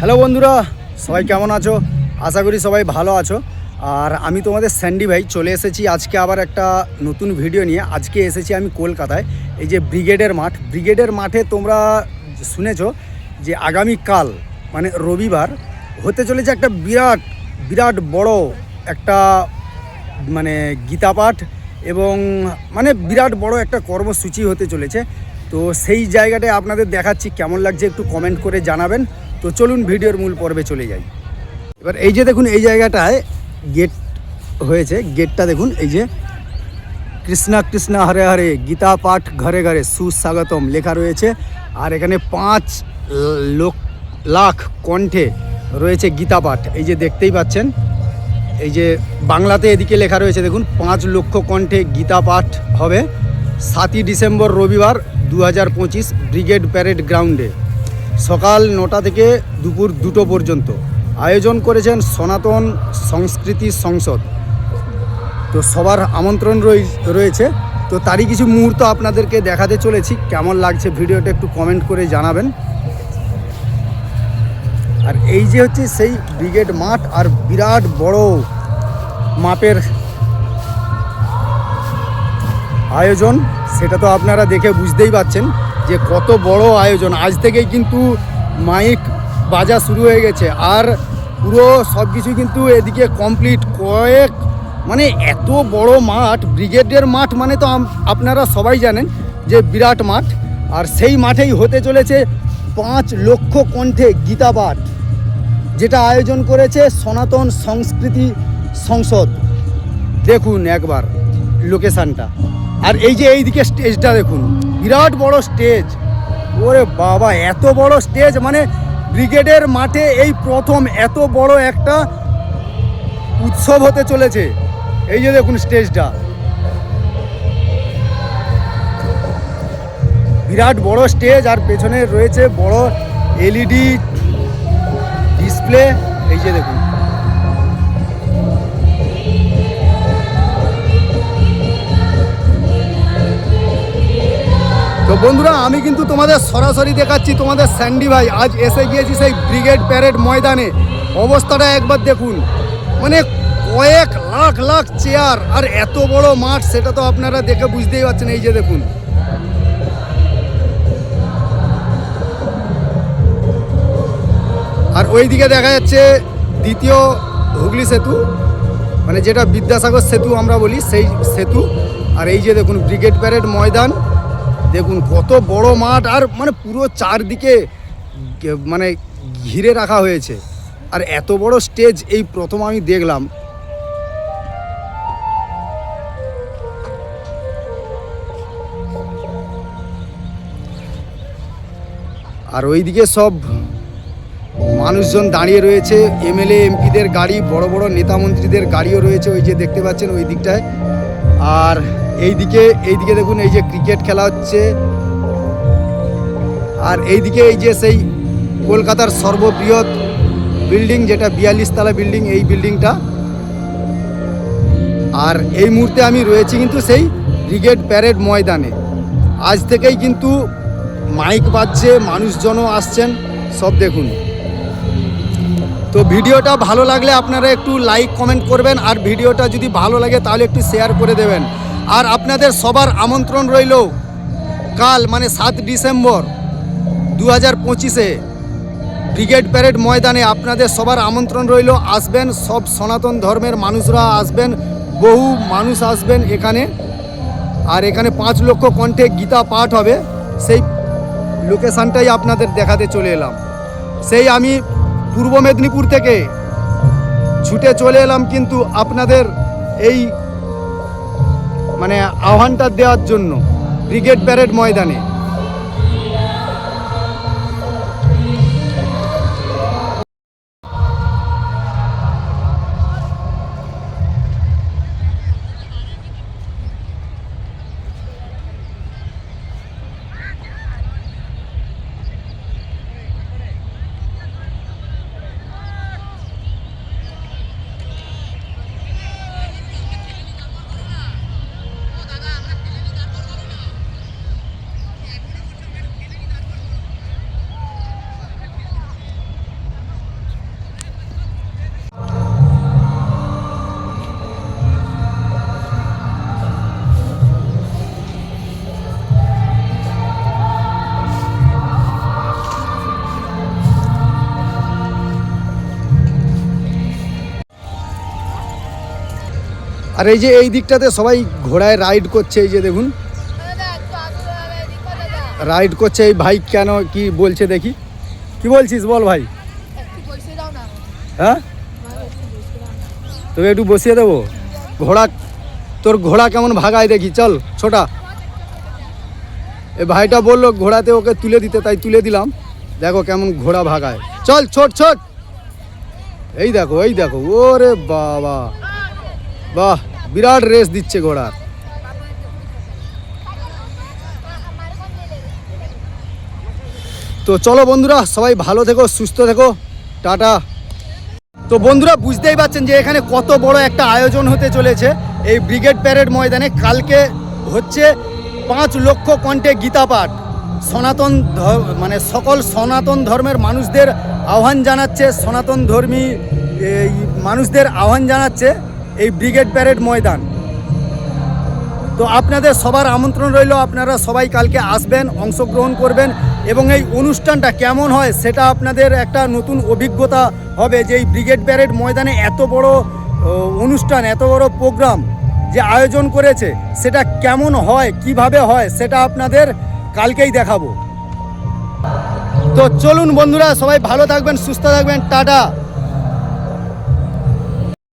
Hello বন্ধুরা, সবাই কেমন আছো? আশা করি সবাই ভালো আছো। আর আমি তোমাদের স্যান্ডি ভাই, চলে এসেছি আজকে আবার একটা নতুন ভিডিও নিয়ে। আজকে এসেছি আমি কলকাতায়, এই যে ব্রিগেডের মাঠ। ব্রিগেডের মাঠে তোমরা শুনেছ যে আগামীকাল মানে রবিবার, হতে চলেছে একটা বিরাট বিরাট বড় একটা মানে গীতা পাঠ এবং মানে বিরাট বড় একটা কর্মসূচি হতে চলেছে। তো সেই জায়গাটায় আপনাদের দেখাচ্ছি, কেমন লাগছে একটু কমেন্ট করে জানাবেন। তো চলুন ভিডিওর মূল পর্বে চলে যাই। এবার এই যে দেখুন, এই জায়গাটায় গেট হয়েছে। গেটটা দেখুন, এই যে কৃষ্ণা কৃষ্ণা হরে হরে, গীতা পাঠ ঘরে ঘরে সুস্বাগতম লেখা রয়েছে। আর এখানে পাঁচ লোক, লাখ কণ্ঠে রয়েছে গীতা পাঠ। এই যে দেখতেই পাচ্ছেন, এই যে বাংলাতে এদিকে লেখা রয়েছে, দেখুন, পাঁচ লক্ষ কণ্ঠে গীতা পাঠ হবে সাতই ডিসেম্বর রবিবার দু হাজার পঁচিশ ব্রিগেড প্যারেড গ্রাউন্ডে। সকাল নটা থেকে দুপুর দুটো পর্যন্ত। আয়োজন করেছেন সনাতন সংস্কৃতি সংসদ। তো সবার আমন্ত্রণ রয়েছে। তো তারই কিছু মুহূর্ত আপনাদেরকে দেখাতে চলেছি। কেমন লাগছে ভিডিওটা একটু কমেন্ট করে জানাবেন। আর এই যে হচ্ছে সেই ব্রিগেড মাঠ আর বিরাট বড় মাপের আয়োজন, সেটা তো আপনারা দেখে বুঝতেই পাচ্ছেন যে কত বড় আয়োজন। আজ থেকেই কিন্তু মাইক বাজা শুরু হয়ে গেছে। আর পুরো সব কিছু কিন্তু এদিকে কমপ্লিট কয়েক মানে এত বড় মাঠ, ব্রিগেডের মাঠ মানে তো আপনারা সবাই জানেন যে বিরাট মাঠ। আর সেই মাঠেই হতে চলেছে পাঁচ লক্ষ কণ্ঠে গীতা পাঠ, যেটা আয়োজন করেছে সনাতন সংস্কৃতি সংসদ। দেখুন একবার লোকেশানটা। আর এই যে এইদিকে স্টেজটা দেখুন, বিরাট বড় স্টেজ। ওরে বাবা, এত বড় স্টেজ মানে ব্রিগেডের মাঠে এই প্রথম এত বড় একটা উৎসব হতে চলেছে। এই যে দেখুন স্টেজটা। বিরাট বড় স্টেজ, আর পেছনে রয়েছে বড় এলইডি ডিসপ্লে। এই যে দেখুন। বন্ধুরা, আমি কিন্তু তোমাদের সরাসরি দেখাচ্ছি তোমাদের স্যান্ডি ভাই। আজ এসে গিয়েছি সেই ব্রিগেড প্যারেড ময়দানে। অবস্থাটা একবার দেখুন। মানে কয়েক লাখ লাখ চেয়ার আর এত বড় মাঠ, সেটা তো আপনারা দেখে বুঝতেই পারছেন। এই যে দেখুন। আর ওইদিকে দেখা যাচ্ছে দ্বিতীয় হুগলি সেতু মানে যেটা বিদ্যাসাগর সেতু আমরা বলি, সেই সেতু। আর এই যে দেখুন, ব্রিগেড প্যারেড ময়দান। দেখুন, কত বড় মাঠ আর মানে পুরো চারদিকে মানে ঘিরে রাখা হয়েছে। আর এত বড় স্টেজ এই প্রথম আমি দেখলাম। আর ওইদিকে সব মানুষজন দাঁড়িয়ে রয়েছে, এমএলএ, এমপিদের গাড়ি, বড় বড় নেতা মন্ত্রীদের গাড়িও রয়েছে ওই যে দেখতে পাচ্ছেন ওই দিকটায়। আর এইদিকে এইদিকে দেখুন, এই যে ক্রিকেট খেলা হচ্ছে। আর এইদিকে এই যে সেই কলকাতার সর্ববৃহৎ বিল্ডিং যেটা বিয়াল্লিশ তলা বিল্ডিং এই বিল্ডিংটা আর এই মুহূর্তে আমি রয়েছি কিন্তু সেই ব্রিগেড প্যারেড ময়দানে। আজ থেকেই কিন্তু মাইক বাজছে, মানুষজনও আসছেন, সব দেখুন। তো ভিডিওটা ভালো লাগলে আপনারা একটু লাইক কমেন্ট করবেন, আর ভিডিওটা যদি ভালো লাগে তাহলে একটু শেয়ার করে দেবেন। আর আপনাদের সবার আমন্ত্রণ রইল কাল মানে সাত ডিসেম্বর দু হাজার পঁচিশে ব্রিগেড প্যারেড ময়দানে আপনাদের সবার আমন্ত্রণ রইল। আসবেন সব সনাতন ধর্মের মানুষরা আসবেন, বহু মানুষ আসবেন এখানে। আর এখানে পাঁচ লক্ষ কণ্ঠে গীতা পাঠ হবে। সেই লোকেশানটাই আপনাদের দেখাতে চলে এলাম। সেই আমি পূর্ব মেদিনীপুর থেকে ছুটে চলে এলাম কিন্তু আপনাদের এই মানে আহ্বানটা দেওয়ার জন্য ব্রিগেড প্যারেড ময়দানে। আর এই যে এই দিকটাতে সবাই ঘোড়ায় রাইড করছে, এই যে দেখুন। রাইড করছে এই ভাই, কেন, কি বলছে দেখি। কি বলছিস, বল ভাই। হ্যাঁ? তোকে একটু বসিয়ে দেবো? ঘোড়া, তোর ঘোড়া কেমন ভাগায় দেখি, চল, ছোটা। এ ভাইটা বলল ঘোড়াতে ওকে তুলে দিতে, তাই তুলে দিলাম। দেখো কেমন ঘোড়া ভাগায়। চল, ছোট ছোট। এই দেখো এই দেখো, ওরে বাবা। বাহ, বিরাট রেস দিচ্ছে ঘোড়ার। তো চলো বন্ধুরা, সবাই ভালো থেকো, সুস্থ থেকো। টাটা। তো বন্ধুরা, বুঝতেই পারছেন যে এখানে কত বড় একটা আয়োজন হতে চলেছে। এই ব্রিগেড প্যারেড ময়দানে কালকে হচ্ছে পাঁচ লক্ষ কণ্ঠে গীতা পাঠ। সনাতন মানে সকল সনাতন ধর্মের মানুষদের আহ্বান জানাচ্ছে, সনাতন ধর্মী মানুষদের আহ্বান জানাচ্ছে। এই ব্রিগেড প্যারেড ময়দান। তো আপনাদের সবার আমন্ত্রণ রইল, আপনারা সবাই কালকে আসবেন, অংশগ্রহণ করবেন এবং এই অনুষ্ঠানটা কেমন হয় সেটা আপনাদের একটা নতুন অভিজ্ঞতা হবে যে এই ব্রিগেড প্যারেড ময়দানে এত বড় অনুষ্ঠান, এত বড় প্রোগ্রাম যে আয়োজন করেছে, সেটা কেমন হয়, কীভাবে হয়, সেটা আপনাদের কালকেই দেখাবো। তো চলুন বন্ধুরা, সবাই ভালো থাকবেন, সুস্থ থাকবেন, টাটা।